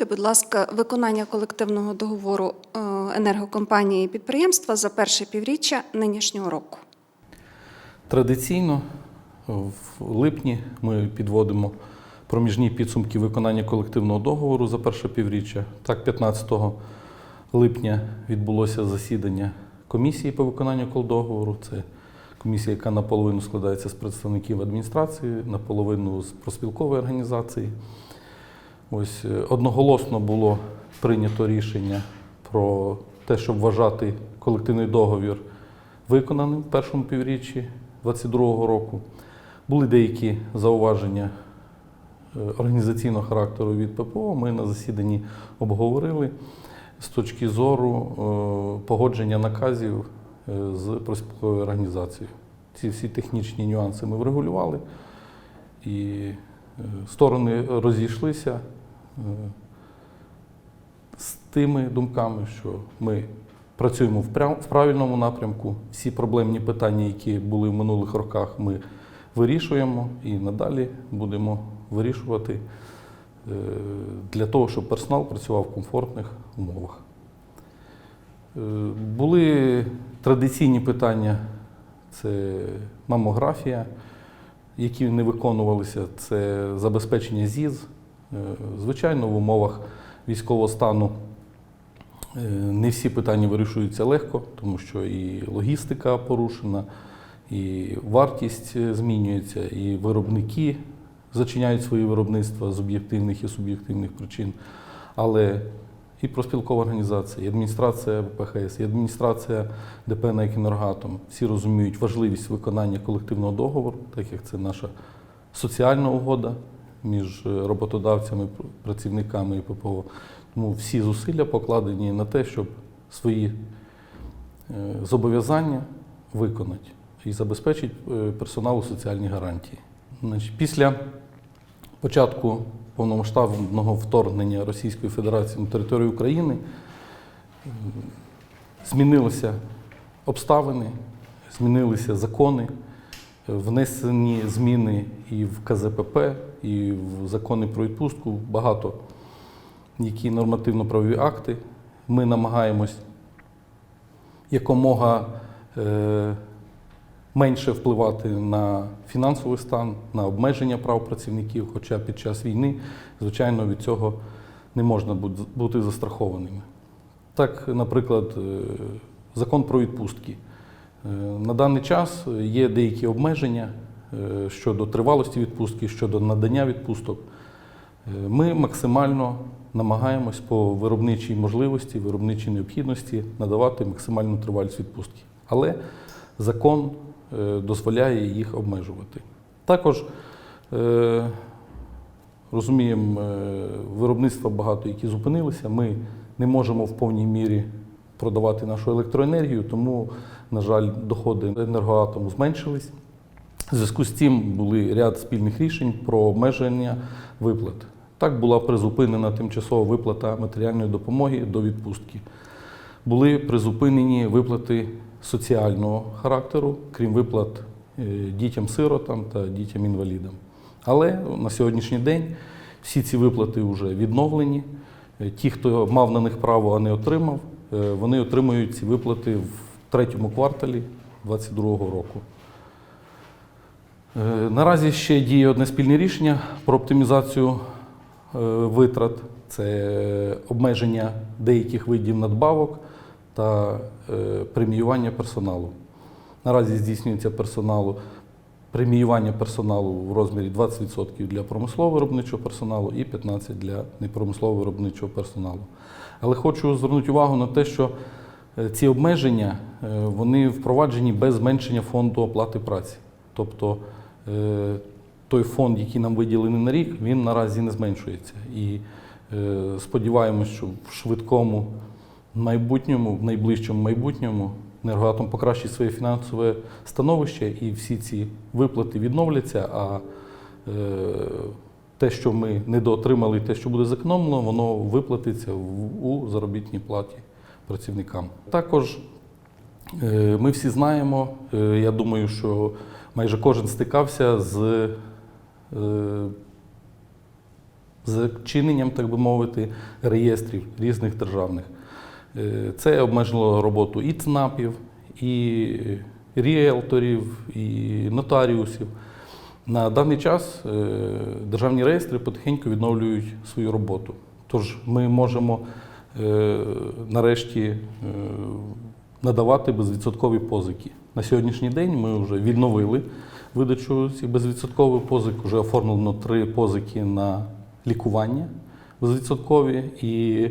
Прокоментуйте, будь ласка, виконання колективного договору е, енергокомпанії підприємства за перше півріччя нинішнього року. Традиційно в липні ми підводимо проміжні підсумки виконання колективного договору за перше півріччя. Так, 15 липня відбулося засідання комісії по виконанню колдоговору. Це комісія, яка наполовину складається з представників адміністрації, наполовину з проспілкової організації. Ось е, одноголосно було прийнято рішення про те, щоб вважати колективний договір виконаним в першому півріччі 2022 року. Були деякі зауваження е, організаційного характеру від ППО. Ми на засіданні обговорили з точки зору е, погодження наказів з проспілковою організацією. Ці всі технічні нюанси ми врегулювали, і сторони розійшлися з тими думками, що ми працюємо в правильному напрямку. Всі проблемні питання, які були в минулих роках, ми вирішуємо і надалі будемо вирішувати е, для того, щоб персонал працював в комфортних умовах. Е, Були традиційні питання це мамографія, які не виконувалися, це забезпечення ЗІЗ. Е, Звичайно, в умовах військового стану е, не всі питання вирішуються легко, тому що і логістика порушена, і вартість е, змінюється, і виробники зачиняють свої виробництва з об'єктивних і суб'єктивних причин. Але і проспілкова організація, і адміністрація ПХС, і адміністрація ДП «НЕК «Енергоатом» всі розуміють важливість виконання колективного договору, так як це наша соціальна угода між е, роботодавцями, працівниками і ППО. Тому всі зусилля покладені на те, щоб свої е, зобов'язання виконати і забезпечити е, персоналу соціальні гарантії. Після початку повномасштабного вторгнення Російської Федерації на територію України змінилися обставини, змінилися закони, внесені зміни і в КЗПП, і в закони про відпустку, багато які нормативно-правові акти. Ми намагаємось якомога е, менше впливати на фінансовий стан, на обмеження прав працівників, хоча під час війни, звичайно, від цього не можна бути застрахованими. Так, наприклад, е, закон про відпустки. Е, На даний час є деякі обмеження щодо тривалості відпустки, щодо надання відпусток. Е, Ми максимально намагаємось по виробничій можливості, виробничій необхідності надавати максимальну тривалість відпустки. Але закон е, дозволяє їх обмежувати. Також е, розуміємо, е, виробництва багато, які зупинилися. Ми не можемо в повній мірі продавати нашу електроенергію, тому, на жаль, доходи енергоатому зменшились. В зв'язку з цим були ряд спільних рішень про обмеження виплат. Так була призупинена тимчасова виплата матеріальної допомоги до відпустки. Були призупинені виплати соціального характеру, крім виплат е, дітям-сиротам та дітям-інвалідам. Але на сьогоднішній день всі ці виплати вже відновлені. Е, Ті, хто мав на них право, а не отримав, е, вони отримують ці виплати в третьому кварталі 2022 року. Е, Наразі ще діє одне спільне рішення про оптимізацію е, витрат. Це обмеження деяких видів надбавок та е, преміювання персоналу. Наразі здійснюється персоналу преміювання персоналу в розмірі 20% для промислового виробничого персоналу і 15% для непромислового виробничого персоналу. Але хочу звернути увагу на те, що ці обмеження вони впроваджені без зменшення фонду оплати праці. Тобто той фонд, який нам виділений на рік, він наразі не зменшується. І е, сподіваємось, що в швидкому майбутньому, в найближчому майбутньому енергоатом покращить своє фінансове становище і всі ці виплати відновляться. А е, те, що ми недоотримали, те, що буде зекономлено, воно виплатиться у заробітній платі працівникам. Також Е, Ми всі знаємо, е, я думаю, що майже кожен стикався з е, зачиненням, так би мовити, реєстрів різних державних. Е, Це обмежило роботу і ЦНАПів, і ріелторів, і нотаріусів. На даний час е, державні реєстри потихеньку відновлюють свою роботу. Тож ми можемо нарешті надавати безвідсоткові позики. На сьогоднішній день ми вже відновили видачу цих безвідсоткових позик. Вже оформлено три позики на лікування безвідсоткові і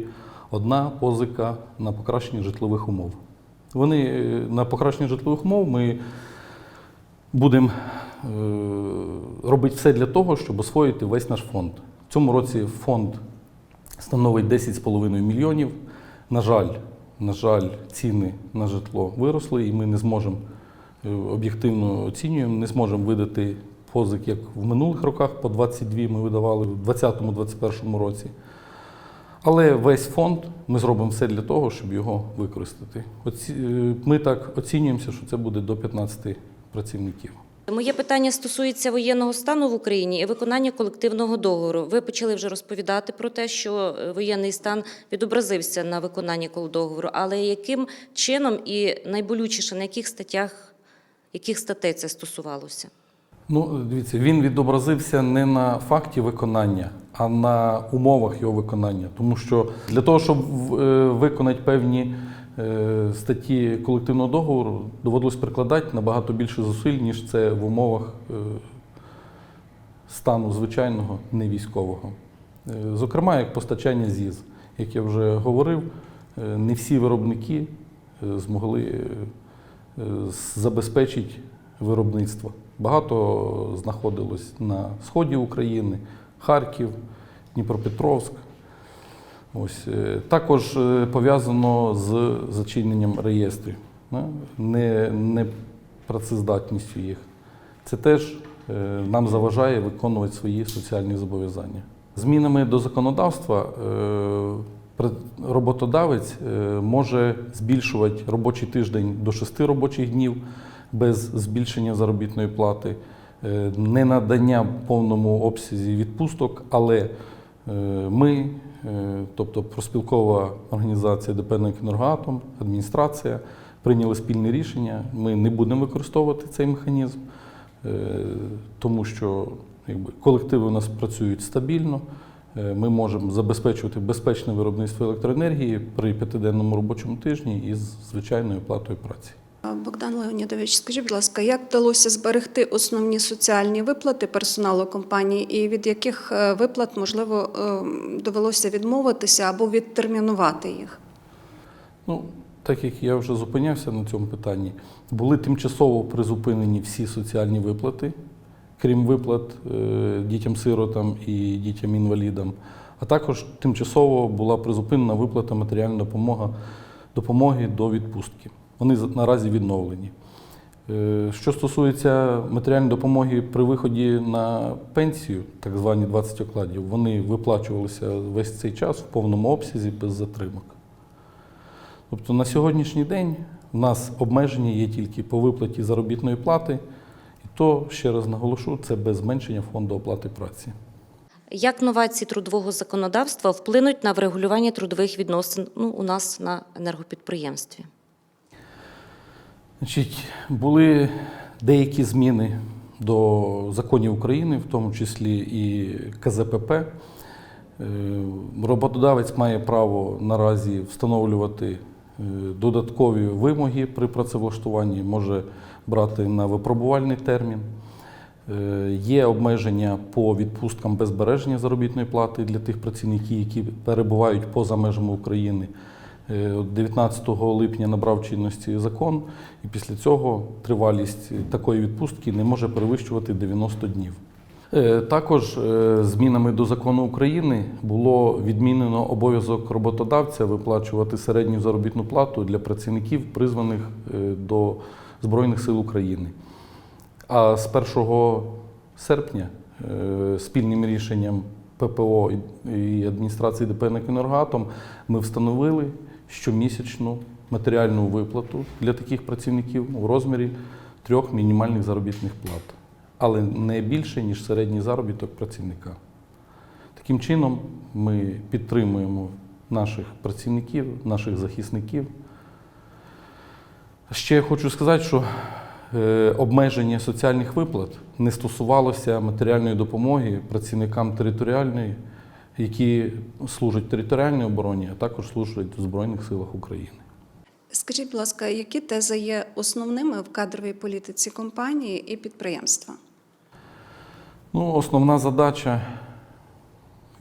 одна позика на покращення житлових умов. Вони е, на покращення житлових умов ми будемо е, робити все для того, щоб освоїти весь наш фонд. В цьому році фонд становить 10,5 мільйонів. На жаль, на жаль, ціни на житло виросли, і ми не зможемо е, об'єктивно оцінюємо, не зможемо видати позик, як в минулих роках, по 22 ми видавали в 2020-2021 році. Але весь фонд ми зробимо все для того, щоб його використати. Е, ми так оцінюємося, що це буде до 15 працівників. Моє питання стосується воєнного стану в Україні і виконання колективного договору. Ви почали вже розповідати про те, що е, воєнний стан відобразився на виконанні договору, але яким чином і найболючіше на яких статтях, яких статей це стосувалося? Ну, дивіться, він відобразився не на факті виконання, а на умовах його виконання. Тому що для того, щоб е, виконати певні статті колективного договору, доводилось прикладати набагато більше зусиль, ніж це в умовах е, стану звичайного, не військового. Е, Зокрема, як постачання ЗІЗ. Як я вже говорив, е, не всі виробники е, змогли е, е, забезпечити виробництво. Багато знаходилось на сході України, Харків, Дніпропетровськ. Ось. е, Також е, пов'язано з зачиненням реєстрів, не, не працездатністю їх. Це теж е, нам заважає виконувати свої соціальні зобов'язання. Змінами до законодавства роботодавець може збільшувати робочий тиждень до 6 робочих днів без збільшення заробітної плати, не надання повному обсязі відпусток, але ми, тобто проспілкова організація ДП «Енергоатом», адміністрація, прийняли спільне рішення. Ми не будемо використовувати цей механізм, е, тому що якби, колективи у нас працюють стабільно. Е, Ми можемо забезпечувати безпечне виробництво електроенергії при п'ятиденному робочому тижні із звичайною оплатою праці. Богдан Леонідович, скажіть, будь ласка, як вдалося зберегти основні соціальні виплати персоналу компанії, і від яких е, виплат можливо е, довелося відмовитися або відтермінувати їх? Ну, так як я вже зупинявся на цьому питанні, були тимчасово призупинені всі соціальні виплати, крім виплат е, дітям-сиротам і дітям-інвалідам, а також тимчасово була призупинена виплата матеріальної допомоги, допомоги до відпустки. Вони наразі відновлені. Е, Що стосується матеріальної допомоги при виході на пенсію, так звані 20 окладів, вони виплачувалися весь цей час в повному обсязі без затримок. Тобто на сьогоднішній день в нас обмеження є тільки по виплаті заробітної плати, і то, ще раз наголошу, це без зменшення фонду оплати праці. Як новації трудового законодавства вплинуть на врегулювання трудових відносин ну, у нас на енергопідприємстві? Значить, були деякі зміни до законів України, в тому числі і КЗПП. Е, Роботодавець має право наразі встановлювати е, додаткові вимоги при працевлаштуванні, може брати на випробувальний термін. Е, Є обмеження по відпусткам без збереження заробітної плати для тих працівників, які перебувають поза межами України. Е, от 19 липня набрав чинності закон, і після цього тривалість такої відпустки не може перевищувати 90 днів. Е, Також е, змінами до закону України було відмінено обов'язок роботодавця виплачувати середню заробітну плату для працівників, призваних е, до Збройних сил України. А з 1 серпня е, спільним рішенням ППО і адміністрації ДП «Енергоатом» ми встановили щомісячну матеріальну виплату для таких працівників у розмірі трьох мінімальних заробітних плат, але не більше, ніж середній заробіток працівника. Таким чином ми підтримуємо наших працівників, наших захисників. Ще хочу сказати, що е, обмеження соціальних виплат не стосувалося матеріальної допомоги працівникам територіальної, які служать територіальній обороні, а також служать в Збройних силах України. Скажіть, будь ласка, які тези є основними в кадровій політиці компанії і підприємства? Ну, основна задача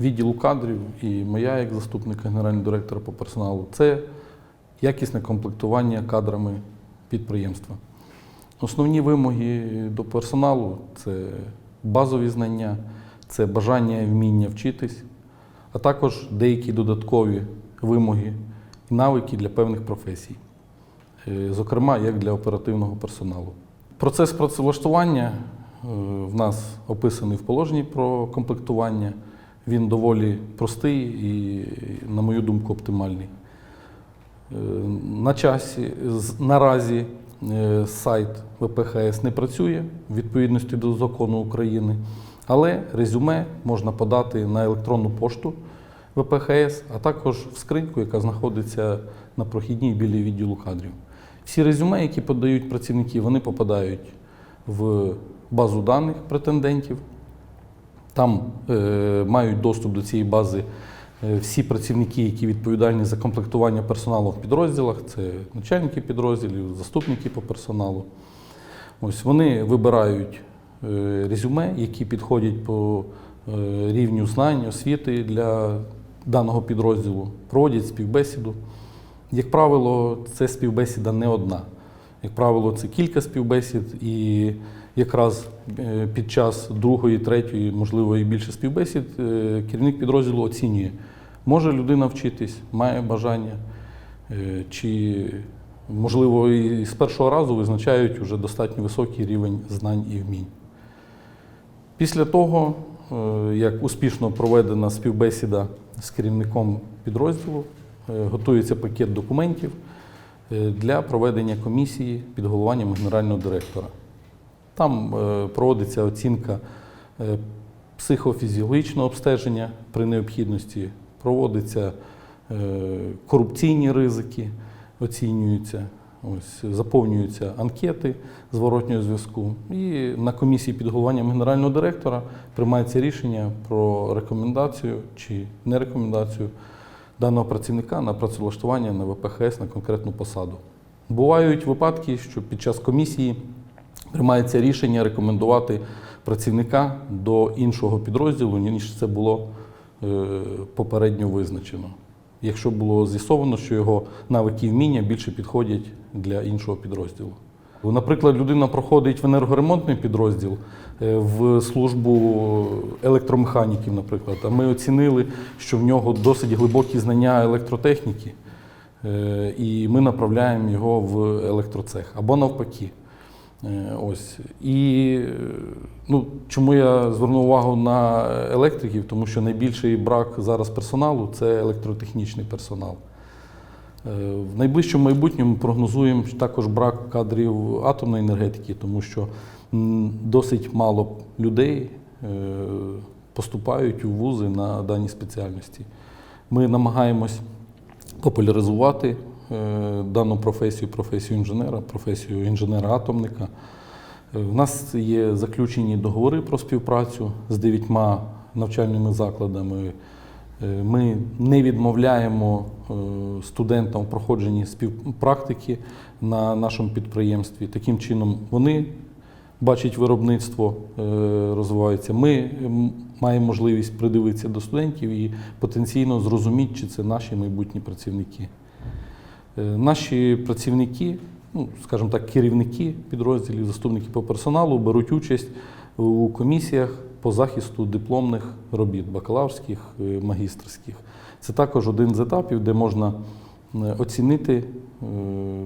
відділу кадрів і моя як заступника генерального директора по персоналу це якісне комплектування кадрами підприємства. Основні вимоги до персоналу це базові знання, це бажання і вміння вчитись, а також деякі додаткові вимоги і навики для певних професій, Е, зокрема, як для оперативного персоналу. Процес працевлаштування е, в нас описаний в положенні про комплектування. Він доволі простий і, на мою думку, оптимальний. Е, На часі наразі сайт ВПХС не працює в відповідності до закону України, але резюме можна подати на електронну пошту ВПХС, а також в скриньку, яка знаходиться на прохідній біля відділу кадрів. Всі резюме, які подають працівники, вони попадають в базу даних претендентів. Там е, мають доступ до цієї бази е, всі працівники, які відповідальні за комплектування персоналу в підрозділах, це начальники підрозділів, заступники по персоналу. Ось вони вибирають резюме, які підходять по е, рівню знань, освіти для даного підрозділу, проводять співбесіду. Як правило, це співбесіда не одна. Як правило, це кілька співбесід, і якраз е, під час другої, третьої, можливо, і більше співбесід, е, керівник підрозділу оцінює, може людина вчитись, має бажання, е, чи, можливо, і з першого разу визначають вже достатньо високий рівень знань і вмінь. Після того, е, як успішно проведена співбесіда з керівником підрозділу, е, готується пакет документів е, для проведення комісії під головуванням генерального директора. Там проводиться оцінка психофізіологічного обстеження при необхідності, проводяться корупційні ризики, оцінюються. Ось, заповнюються анкети зворотнього зв'язку, і на комісії під головуванням генерального директора приймається рішення про рекомендацію чи не рекомендацію даного працівника на працевлаштування на ВПХС на конкретну посаду. Бувають випадки, що під час комісії приймається рішення рекомендувати працівника до іншого підрозділу, ніж це було е, попередньо визначено. Якщо було з'ясовано, що його навики і вміння більше підходять для іншого підрозділу. Наприклад, людина проходить в енергоремонтний підрозділ е, в службу електромеханіків, наприклад. А ми оцінили, що в нього досить глибокі знання електротехніки, е, і ми направляємо його в електроцех або навпаки. Е, Ось. І ну, чому я звернув увагу на електриків? Тому що найбільший брак зараз персоналу це електротехнічний персонал. Е, В найближчому майбутньому прогнозуємо також брак кадрів атомної енергетики, тому що досить мало людей е, поступають у вузи на дані спеціальності. Ми намагаємось популяризувати дану професію, професію інженера, професію інженера-атомника. Е, В нас є заключені договори про співпрацю з дев'ятьма навчальними закладами. Е, Ми не відмовляємо е, студентам в проходженні співпрактики на нашому підприємстві. Таким чином вони бачать виробництво, е, розвивається. Ми маємо можливість придивитися до студентів і потенційно зрозуміти, чи це наші майбутні працівники. Е, Наші працівники, ну, скажімо так, керівники підрозділів, заступники по персоналу беруть участь у комісіях по захисту дипломних робіт, бакалаврських, е, магістрських. Це також один з етапів, де можна е, оцінити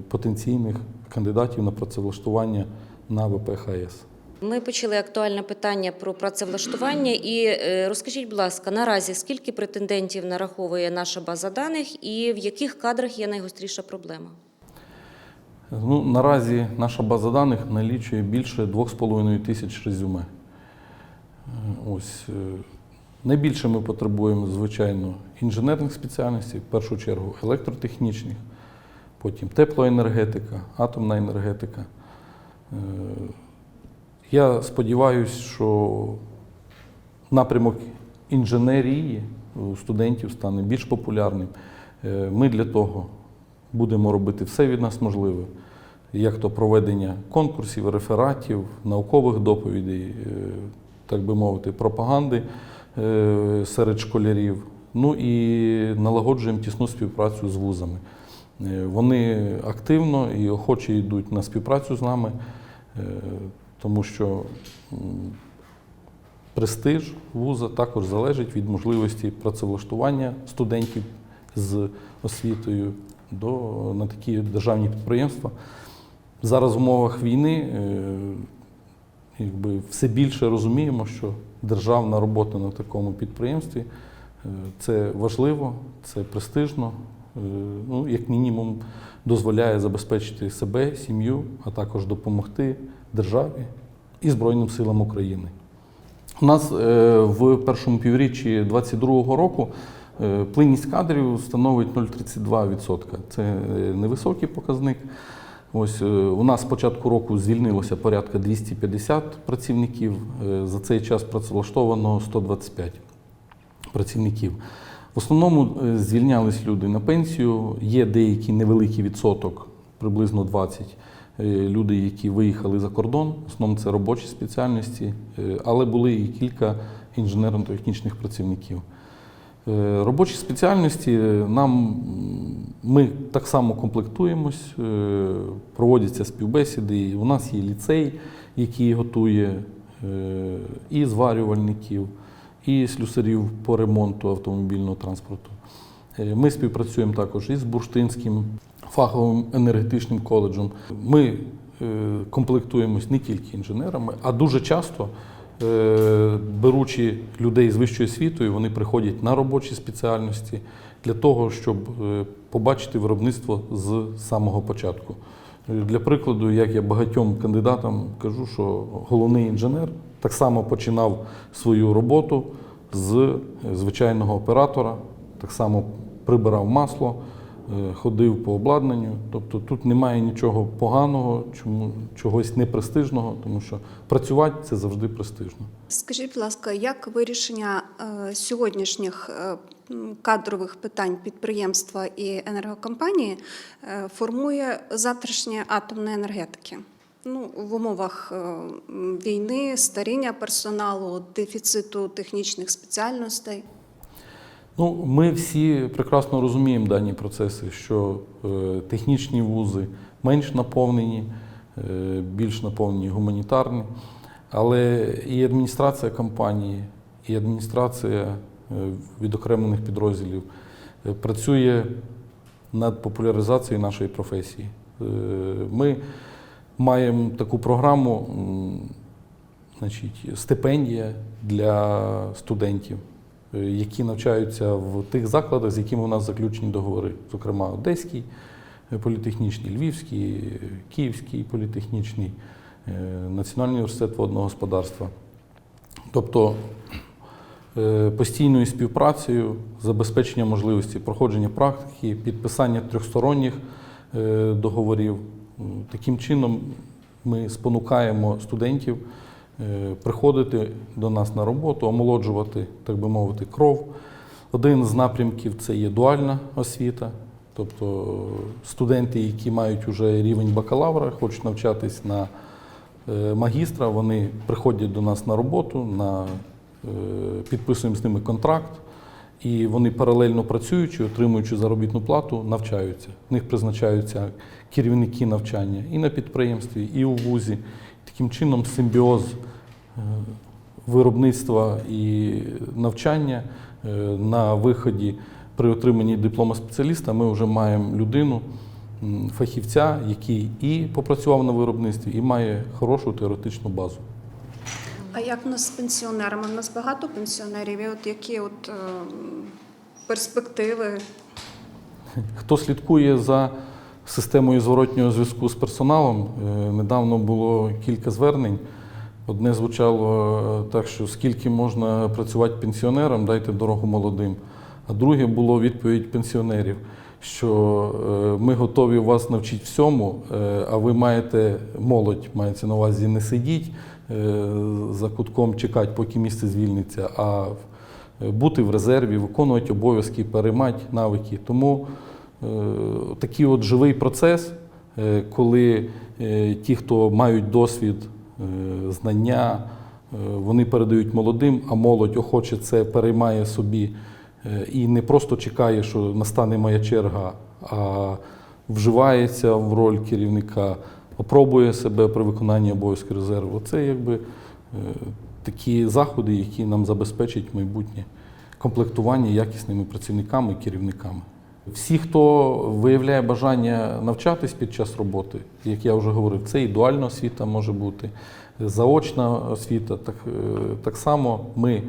потенційних кандидатів на працевлаштування на ВПХС. Ми почали актуальне питання про працевлаштування. І е, розкажіть, будь ласка, наразі скільки претендентів нараховує наша база даних, і в яких кадрах є найгостріша проблема? Ну, наразі наша база даних налічує більше 2,5 тисяч резюме. Е, Ось. е, Найбільше ми потребуємо, звичайно, інженерних спеціальностей, в першу чергу електротехнічних, потім теплоенергетика, атомна енергетика. Я сподіваюся, що напрямок інженерії у студентів стане більш популярним. Е, Ми для того будемо робити все від нас можливе, як то проведення конкурсів, рефератів, наукових доповідей, е, так би мовити, пропаганди е, серед школярів. Ну і налагоджуємо тісну співпрацю з вузами. Вони активно і охоче йдуть на співпрацю з нами, тому що престиж вуза також залежить від можливості працевлаштування студентів з освітою до, на такі державні підприємства. Зараз в умовах війни е, якби, все більше розуміємо, що державна робота на такому підприємстві е, це важливо, це престижно, е, ну, як мінімум дозволяє забезпечити себе, сім'ю, а також допомогти державі і Збройним силам України. У нас е, в першому півріччі 2022 року е, плинність кадрів становить 0,32%. Це е, невисокий показник. Ось у нас з початку року звільнилося порядка 250 працівників. За цей час працевлаштовано 125 працівників. В основному звільнялись люди на пенсію. Є деякий невеликий відсоток, приблизно 20 е, люди, які виїхали за кордон. В основному це робочі спеціальності, е, але були і кілька інженерно-технічних працівників. Е, Робочі спеціальності е, нам ми так само комплектуємось, е, проводяться співбесіди. У нас є ліцей, який готує е, і зварювальників, і слюсарів по ремонту автомобільного транспорту. Е, Ми співпрацюємо також із Бурштинським фаховим енергетичним коледжем. Ми е, комплектуємось не тільки інженерами, а дуже часто, е, беручи людей з вищою освітою, вони приходять на робочі спеціальності для того, щоб побачити виробництво з самого початку. Для прикладу, як я багатьом кандидатам кажу, що головний інженер так само починав свою роботу з звичайного оператора, так само прибирав масло, е, ходив по обладнанню. Тобто тут немає нічого поганого, чому чогось непрестижного, тому що працювати це завжди престижно. Скажіть, будь ласка, як вирішення е, сьогоднішніх е, кадрових питань підприємства і енергокомпанії формує завтрашнє атомної енергетики? Ну, в умовах війни, старіння персоналу, дефіциту технічних спеціальностей. Ну, ми всі прекрасно розуміємо дані процеси, що е, технічні вузи менш наповнені, е, більш наповнені гуманітарні. Але і адміністрація компанії, і адміністрація е, відокремлених підрозділів працює над популяризацією нашої професії. Ми маємо таку програму, значить, стипендія для студентів, які навчаються в тих закладах, з якими у нас заключені договори, зокрема Одеський е, політехнічний, Львівський, е, Київський політехнічний, е, Національний університет водного господарства. Тобто е, постійною співпрацею, забезпечення можливості проходження практики, підписання трьохсторонніх е, договорів. Таким чином ми спонукаємо студентів е, приходити до нас на роботу, омолоджувати, так би мовити, кров. Один з напрямків це є дуальна освіта, тобто студенти, які мають вже рівень бакалавра, хочуть навчатись на е, магістра, вони приходять до нас на роботу, на, е, підписуємо з ними контракт, і вони паралельно працюючи, отримуючи заробітну плату, навчаються. В них призначаються керівники навчання і на підприємстві, і у вузі. Таким чином, симбіоз е, виробництва і навчання е, на виході при отриманні диплома спеціаліста ми вже маємо людину, фахівця, який і попрацював на виробництві, і має хорошу теоретичну базу. А як у нас з пенсіонерами? У нас багато пенсіонерів. І от які от, е, перспективи? Хто слідкує за системою зворотнього зв'язку з персоналом, е, недавно було кілька звернень Одне звучало е, так, що скільки можна працювати пенсіонерам, дайте дорогу молодим. А друге було відповідь пенсіонерів, що е, ми готові вас навчити всьому, е, а ви маєте молодь, мається на увазі не сидіть за кутком, чекати, поки місце звільниться, а бути в резерві, виконувати обов'язки, переймати навики. Тому такий от живий процес, коли ті, хто мають досвід, знання, е, вони передають молодим, а молодь охоче це переймає собі е, і не просто чекає, що настане моя черга, а вживається в роль керівника, опробує себе при виконанні обов'язків резерву. Це якби е, такі заходи, які нам забезпечать майбутнє комплектування якісними працівниками і керівниками. Всі, хто виявляє бажання навчатись під час роботи, як я вже говорив, це і дуальна освіта може бути, заочна освіта. Так, е, так само ми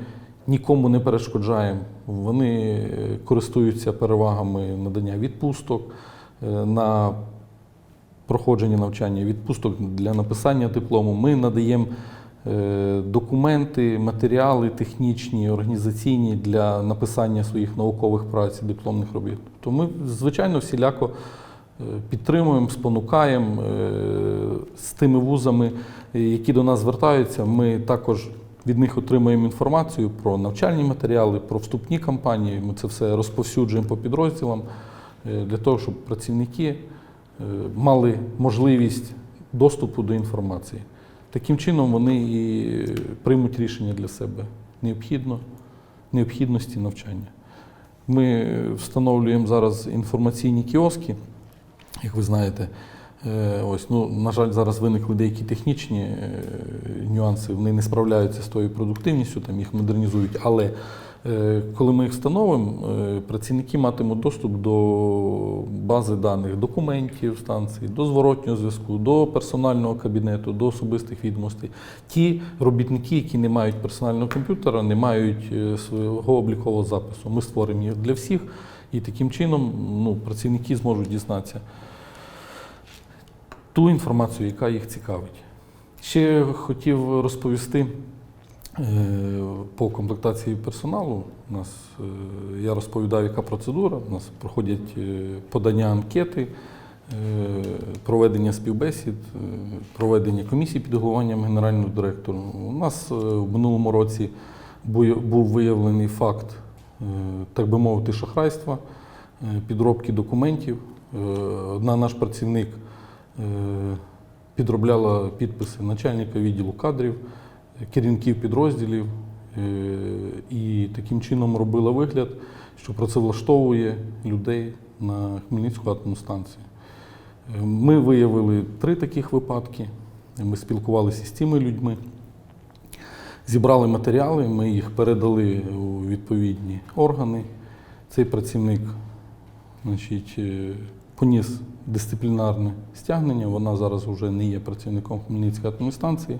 нікому не перешкоджаємо. Вони е, користуються перевагами надання відпусток е, на проходження навчання, відпусток для написання диплому. Ми надаємо документи, матеріали технічні, організаційні для написання своїх наукових праць, дипломних робіт. То ми, звичайно, всіляко е, підтримуємо, спонукаємо е, з тими вузами, е, які до нас звертаються. Ми також від них отримуємо інформацію про навчальні матеріали, про вступні кампанії. Ми це все розповсюджуємо по підрозділам е, для того, щоб працівники е, мали можливість доступу до інформації. Таким чином вони і приймуть рішення для себе необхідно, необхідності навчання. Ми встановлюємо зараз інформаційні кіоски, як ви знаєте. Е, Ось, ну, на жаль, зараз виникли деякі технічні е, нюанси, вони не справляються з тою продуктивністю, там їх модернізують. Але коли ми їх встановимо, е, працівники матимуть доступ до бази даних документів станції, до зворотнього зв'язку, до персонального кабінету, до особистих відомостей. Ті робітники, які не мають персонального комп'ютера, не мають е, свого облікового запису. Ми створимо їх для всіх, і таким чином ну, працівники зможуть дізнатися ту інформацію, яка їх цікавить. Ще хотів розповісти е, по комплектації персоналу. У нас, е, я розповідав, яка процедура. У нас проходять е, подання анкети, е, проведення співбесід, е, проведення комісії під головуванням генерального директора. У нас е, в минулому році був виявлений факт, е, так би мовити, шахрайства, е, підробки документів. Е, Одна наш працівник е, підробляла підписи начальника відділу кадрів, е, керівників підрозділів е, і таким чином робила вигляд, що працевлаштовує людей на Хмельницьку атомну станцію. Е, Ми виявили три таких випадки. Ми спілкувалися з цими людьми, зібрали матеріали, ми їх передали у відповідні органи. Цей працівник значить, е, поніс дисциплінарне стягнення. Вона зараз вже не є працівником Хмельницької атомної станції.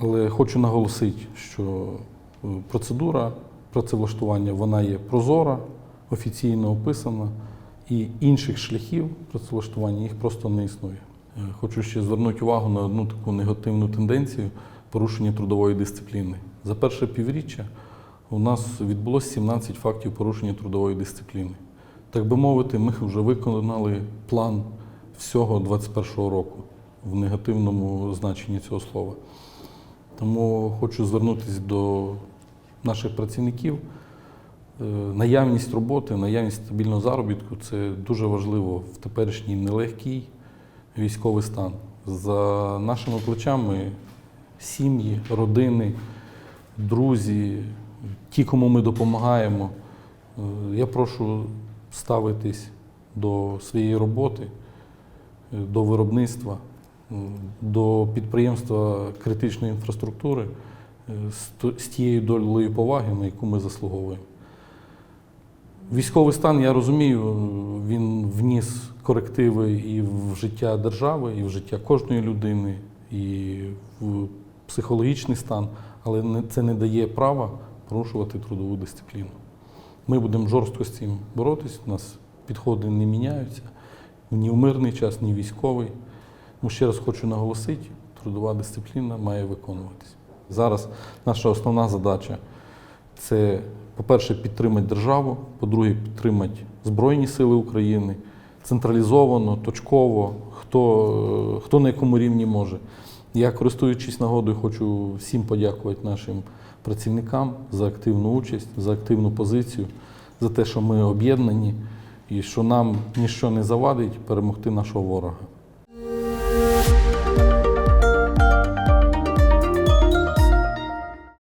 Але хочу наголосити, що е, процедура працевлаштування вона є прозора, офіційно описана, і інших шляхів працевлаштування їх просто не існує. Е, Хочу ще звернути увагу на одну таку негативну тенденцію порушення трудової дисципліни. За перше півріччя у нас відбулося 17 фактів порушення трудової дисципліни. Так би мовити, ми вже виконали план всього 2021 року в негативному значенні цього слова. Тому хочу звернутися до наших працівників. Е, Наявність роботи, наявність стабільного заробітку це дуже важливо в теперішній нелегкий військовий стан. За нашими плечами сім'ї, родини, друзі, ті, кому ми допомагаємо. Е, Я прошу ставитись до своєї роботи, е, до виробництва, до підприємства критичної інфраструктури е, з тією долею поваги, на яку ми заслуговуємо. Військовий стан, я розумію, він вніс корективи і в життя держави, і в життя кожної людини, і в психологічний стан, але це не дає права порушувати трудову дисципліну. Ми будемо жорстко з цим боротись, у нас підходи не міняються ні в мирний час, ні військовий. Ну, ще раз хочу наголосити, трудова дисципліна має виконуватися. Зараз наша основна задача це, по-перше, підтримати державу, по-друге, підтримати Збройні Сили України централізовано, точково, хто, хто на якому рівні може. Я, користуючись нагодою, хочу всім подякувати нашим працівникам за активну участь, за активну позицію, за те, що ми об'єднані і що нам ніщо не завадить перемогти нашого ворога.